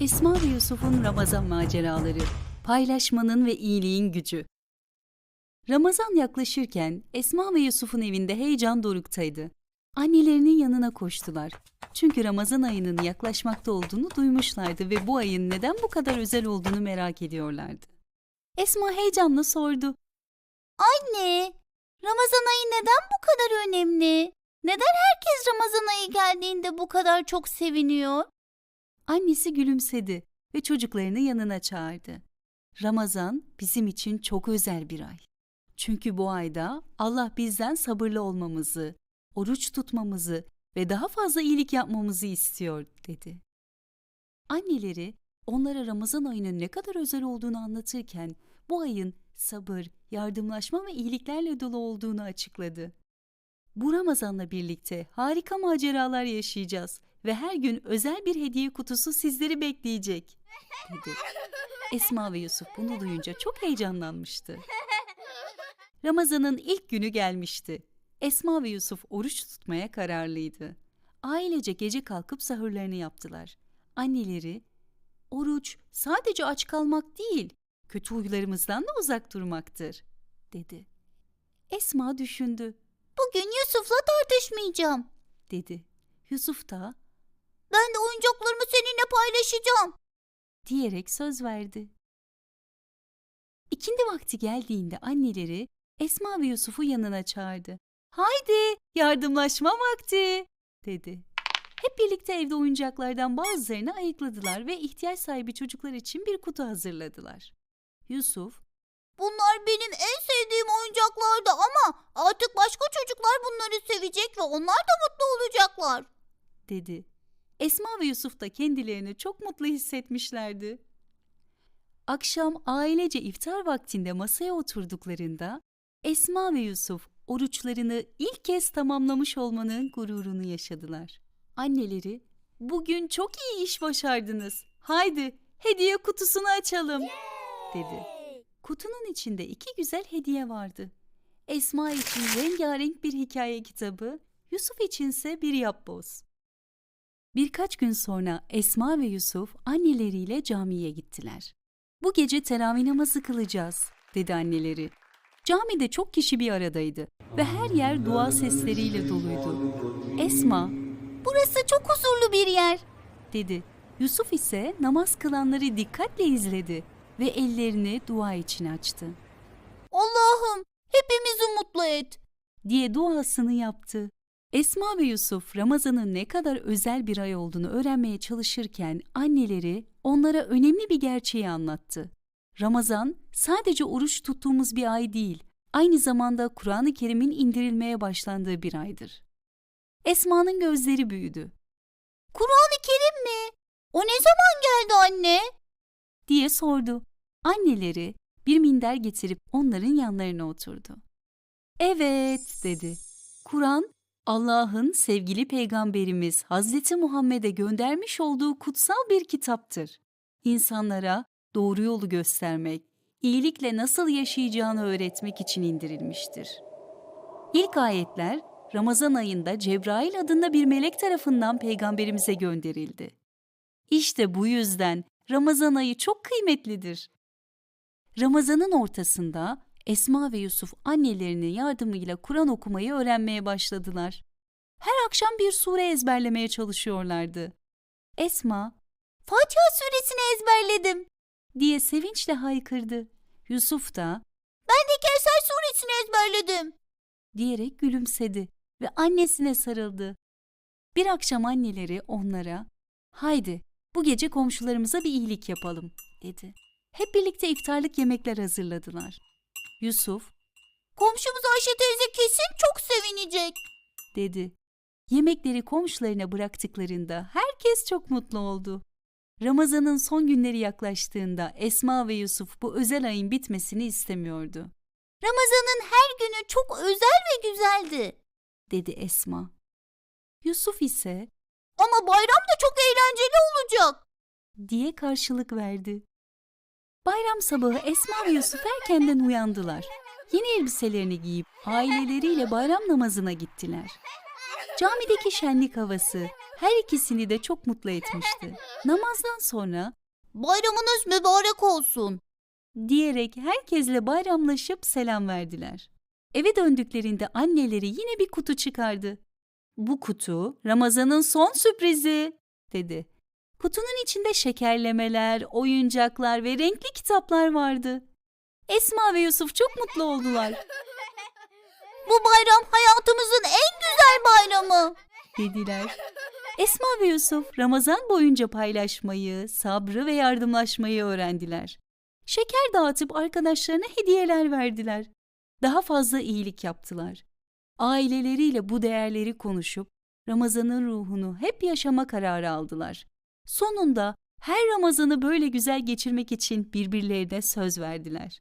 Esma ve Yusuf'un Ramazan maceraları, paylaşmanın ve iyiliğin gücü. Ramazan yaklaşırken Esma ve Yusuf'un evinde heyecan doruktaydı. Annelerinin yanına koştular. Çünkü Ramazan ayının yaklaşmakta olduğunu duymuşlardı ve bu ayın neden bu kadar özel olduğunu merak ediyorlardı. Esma heyecanla sordu. Anne, Ramazan ayı neden bu kadar önemli? Neden herkes Ramazan ayı geldiğinde bu kadar çok seviniyor? Annesi gülümsedi ve çocuklarını yanına çağırdı. Ramazan bizim için çok özel bir ay. Çünkü bu ayda Allah bizden sabırlı olmamızı, oruç tutmamızı ve daha fazla iyilik yapmamızı istiyor dedi. Anneleri onlara Ramazan ayının ne kadar özel olduğunu anlatırken bu ayın sabır, yardımlaşma ve iyiliklerle dolu olduğunu açıkladı. Bu Ramazan'la birlikte harika maceralar yaşayacağız ve her gün özel bir hediye kutusu sizleri bekleyecek, dedi. Esma ve Yusuf bunu duyunca çok heyecanlanmıştı. Ramazan'ın ilk günü gelmişti. Esma ve Yusuf oruç tutmaya kararlıydı. Ailece gece kalkıp sahurlarını yaptılar. Anneleri, oruç sadece aç kalmak değil, kötü huylarımızdan da uzak durmaktır, dedi. Esma düşündü, Bugün Yusuf'la tartışmayacağım. dedi. Yusuf da Ben de oyuncaklarımı seninle paylaşacağım. diyerek söz verdi. İkindi vakti geldiğinde anneleri Esma ve Yusuf'u yanına çağırdı. Haydi yardımlaşma vakti dedi. Hep birlikte evde oyuncaklardan bazılarını ayıkladılar ve ihtiyaç sahibi çocuklar için bir kutu hazırladılar. Yusuf, Bunlar benim en sevdiğim oyuncaklardı ama artık başka çocuklar bunları sevecek ve onlar da mutlu olacaklar. dedi. Esma ve Yusuf da kendilerini çok mutlu hissetmişlerdi. Akşam ailece iftar vaktinde masaya oturduklarında Esma ve Yusuf oruçlarını ilk kez tamamlamış olmanın gururunu yaşadılar. Anneleri, bugün çok iyi iş başardınız. Haydi hediye kutusunu açalım, dedi. Kutunun içinde iki güzel hediye vardı. Esma için rengarenk bir hikaye kitabı, Yusuf içinse bir yapboz. Birkaç gün sonra Esma ve Yusuf anneleriyle camiye gittiler. Bu gece teravih namazı kılacağız, dedi anneleri. Camide çok kişi bir aradaydı ve her yer dua sesleriyle doluydu. Esma, Burası çok huzurlu bir yer. dedi. Yusuf ise namaz kılanları dikkatle izledi ve ellerini dua için açtı. Allah'ım hepimizi mutlu et. diye duasını yaptı. Esma ve Yusuf Ramazan'ın ne kadar özel bir ay olduğunu öğrenmeye çalışırken anneleri onlara önemli bir gerçeği anlattı. Ramazan sadece oruç tuttuğumuz bir ay değil, aynı zamanda Kur'an-ı Kerim'in indirilmeye başlandığı bir aydır. Esma'nın gözleri büyüdü Kur'an-ı Kerim mi? O ne zaman geldi anne? diye sordu. Anneleri bir minder getirip onların yanlarına oturdu. Evet dedi. Kur'an Allah'ın sevgili peygamberimiz Hazreti Muhammed'e göndermiş olduğu kutsal bir kitaptır. İnsanlara doğru yolu göstermek, iyilikle nasıl yaşayacağını öğretmek için indirilmiştir. İlk ayetler Ramazan ayında Cebrail adında bir melek tarafından peygamberimize gönderildi. İşte bu yüzden Ramazan ayı çok kıymetlidir. Ramazanın ortasında Esma ve Yusuf annelerinin yardımıyla Kur'an okumayı öğrenmeye başladılar. Her akşam bir sure ezberlemeye çalışıyorlardı. Esma Fatiha suresini ezberledim. diye sevinçle haykırdı. Yusuf da Ben de Kevser suresini ezberledim. diyerek gülümsedi ve annesine sarıldı. Bir akşam anneleri onlara "Haydi bu gece komşularımıza bir iyilik yapalım." dedi. Hep birlikte iftarlık yemekler hazırladılar. Yusuf Komşumuz Ayşe teyze kesin çok sevinecek. dedi. Yemekleri komşularına bıraktıklarında herkes çok mutlu oldu. Ramazan'ın son günleri yaklaştığında Esma ve Yusuf bu özel ayın bitmesini istemiyordu. Ramazan'ın her günü çok özel ve güzeldi. dedi Esma. Yusuf ise Ama bayram da çok eğlenceli olacak. diye karşılık verdi. Bayram sabahı Esma ve Yusuf erkenden uyandılar. Yeni elbiselerini giyip aileleriyle bayram namazına gittiler. Camideki şenlik havası her ikisini de çok mutlu etmişti. Namazdan sonra Bayramınız mübarek olsun. diyerek herkesle bayramlaşıp selam verdiler. Eve döndüklerinde anneleri yine bir kutu çıkardı. Bu kutu Ramazan'ın son sürprizi dedi. Kutunun içinde şekerlemeler, oyuncaklar ve renkli kitaplar vardı. Esma ve Yusuf çok mutlu oldular Bu bayram hayatımızın en güzel bayramı. dediler. Esma ve Yusuf Ramazan boyunca paylaşmayı, sabrı ve yardımlaşmayı öğrendiler. Şeker dağıtıp arkadaşlarına hediyeler verdiler. Daha fazla iyilik yaptılar. Aileleriyle bu değerleri konuşup Ramazan'ın ruhunu hep yaşama kararı aldılar. Sonunda her Ramazan'ı böyle güzel geçirmek için birbirlerine söz verdiler.